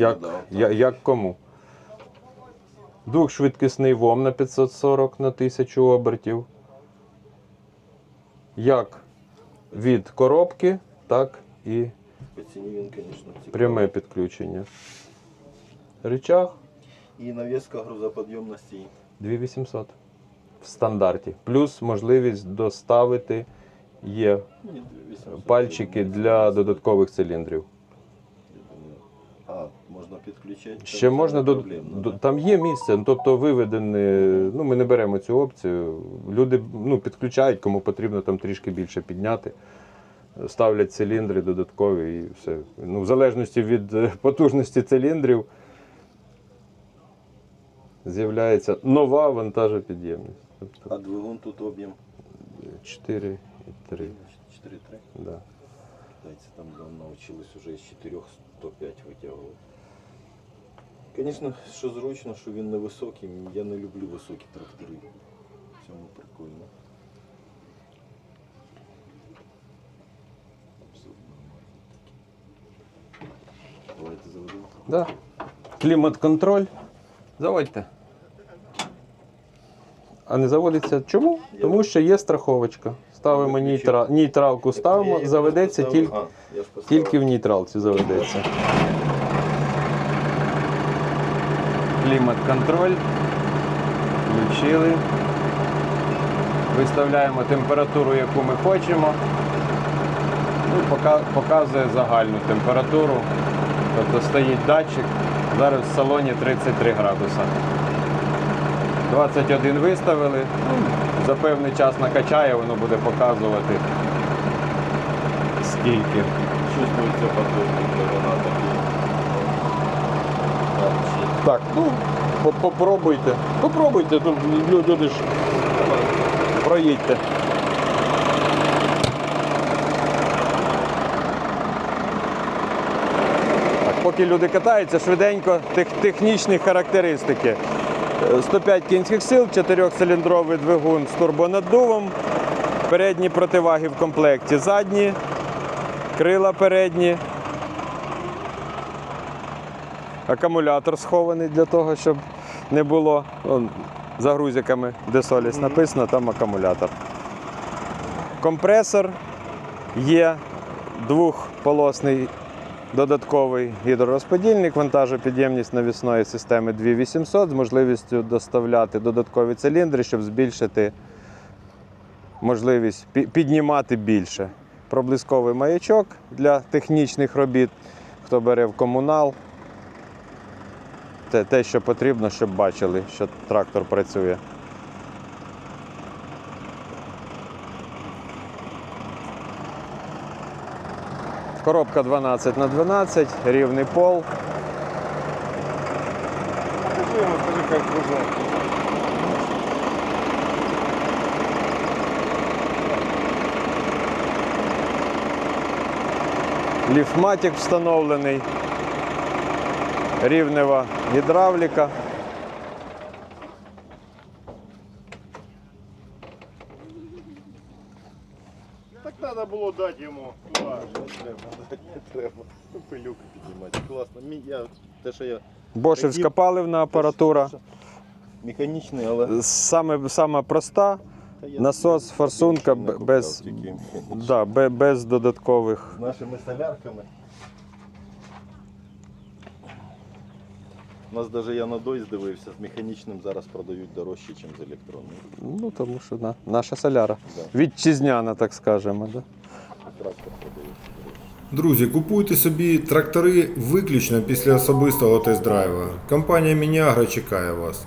Як, да, я, як кому? Двохшвидкісний ВОМ на 540 на 1000 обертів. Як від коробки, так і пряме підключення. Рычаг І навіска грузоподйомності. 2800 в стандарті. Плюс можливість доставити є пальчики для додаткових циліндрів. А, можна підключити. Ще можна до, до там є місце, ну, тобто виведені. Ну ми не беремо цю опцію. Люди ну, підключають, кому потрібно там трішки більше підняти. Ставлять циліндри додаткові і все. Ну, в залежності від е, потужності циліндрів з'являється нова вантажопідємність. А Тобто двигун тут об'єм 4 і 3. 4,3. Да. Китайці там давно навчились уже з 4 105 витягувати. Звісно, що зручно, що він невисокий. Я не люблю високі трактори. В цьому прикольно. Абсолютно. Давайте заведемо. Да. Клімат-контроль. Заводьте. А не заводиться чому? Тому що є страховочка. Ставимо нітра... нейтралку, ставимо, заведеться тільки, тільки в нейтралці заведеться. Клімат-контроль. Включили. Виставляємо температуру, яку ми хочемо. Ну, показує загальну температуру. Тобто стоїть датчик. Зараз в салоні 33 градуса. 21 виставили. Ну, за певний час накачає, воно буде показувати скільки. Чувствується потужність, вона такий. Так, ну попробуйте. Попробуйте, тут люди ж проїдьте. Поки люди катаються, швиденько тех, технічні характеристики. Е, 105 кінських сил, 4-циліндровий двигун з турбонаддувом, передні противаги в комплекті, задні, крила передні, акумулятор схований для того, щоб не було за грузиками, де соліс написано, там акумулятор. Компресор є двохполосний додатковий гідророзподільник, вантажопідємність навісної системи 2800 з можливістю доставляти додаткові циліндри, щоб збільшити можливість піднімати більше. Проблисковий маячок для технічних робіт, хто бере в комунал. Те, те, що потрібно, щоб бачили, що трактор працює. Коробка 12 на 12, рівний пол. Покажи ему, скажи, как кружок. Ліфматик встановлений. Рівнева гідравліка. Так треба було дати йому туди. Не треба, не треба. Ну, Пилюку піднімати. Класно. Мі- Я, те, що я Бошевська паливна апаратура. механічний, але Саме, сама проста. Та я Насос, форсунка б- без- тільки механічний. Да, бе- без додаткових. З нашими солярками. У нас навіть я на дойс дивився, з механічним зараз продають дорожче, ніж з електронним. Ну, тому що на, наша соляра. Да. Вітчизняна, так скажемо. Да? Трактор продається дорожче. Друзі, купуйте собі трактори виключно після особистого тест-драйва. Компанія Мініагра чекає вас.